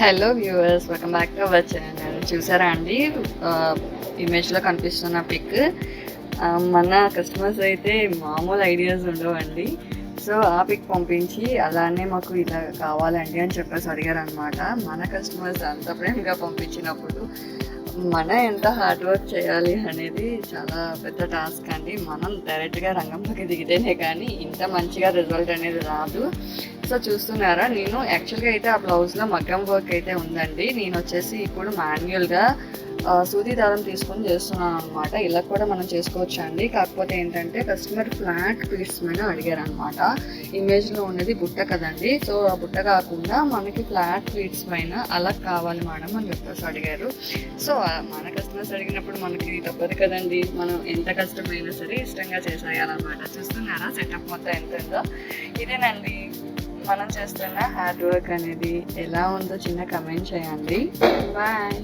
Hello viewers welcome back to our channel చూసారా అండి? ఇమేజ్లో కనిపిస్తున్న పిక్ మన కస్టమర్స్ అయితే మామూలు ఐడియాస్ ఉండవండి. సో ఆ పిక్ పంపించి అలానే మాకు ఇలా కావాలండి అని చెప్పేసి అడిగారు అనమాట మన కస్టమర్స్ అంత ప్రేమగా పంపించినప్పుడు మన ఎంత హార్డ్ వర్క్ చేయాలి అనేది చాలా పెద్ద టాస్క్ అండి. మనం డైరెక్ట్గా రంగంలోకి దిగితేనే కానీ ఇంత మంచిగా రిజల్ట్ అనేది రాదు. సో చూస్తున్నారా నేను యాక్చువల్గా అయితే ఆ బ్లౌజ్లో మగ్గం వర్క్ అయితే ఉందండి. నేను వచ్చేసి ఇప్పుడు మాన్యువల్గా సూది దారం తీసుకొని చేస్తున్నాను అనమాట ఇలా కూడా మనం చేసుకోవచ్చు అండి? కాకపోతే ఏంటంటే కస్టమర్ ఫ్లాట్ పీస్ మీద అడిగారు అనమాట ఇమేజ్లో ఉన్నది బుట్ట కదండి? సో ఆ బుట్ట కాకుండా మనకి ఫ్లాట్ ప్లీట్స్ పైన అలా కావాలి మేడం అని చెప్పేసి అడిగారు. సో మన కస్టమర్స్ అడిగినప్పుడు మనకి తప్పదు కదండి. మనం ఎంత కష్టమైనా సరే ఇష్టంగా చేసేయాలన్నమాట. చూస్తున్నారా? సెటప్ మొత్తం ఎంత ఉందో ఇదేనండి. మనం చేస్తున్న హార్డ్ వర్క్ అనేది ఎలా ఉందో చిన్న కమెంట్ చేయండి. బాయ్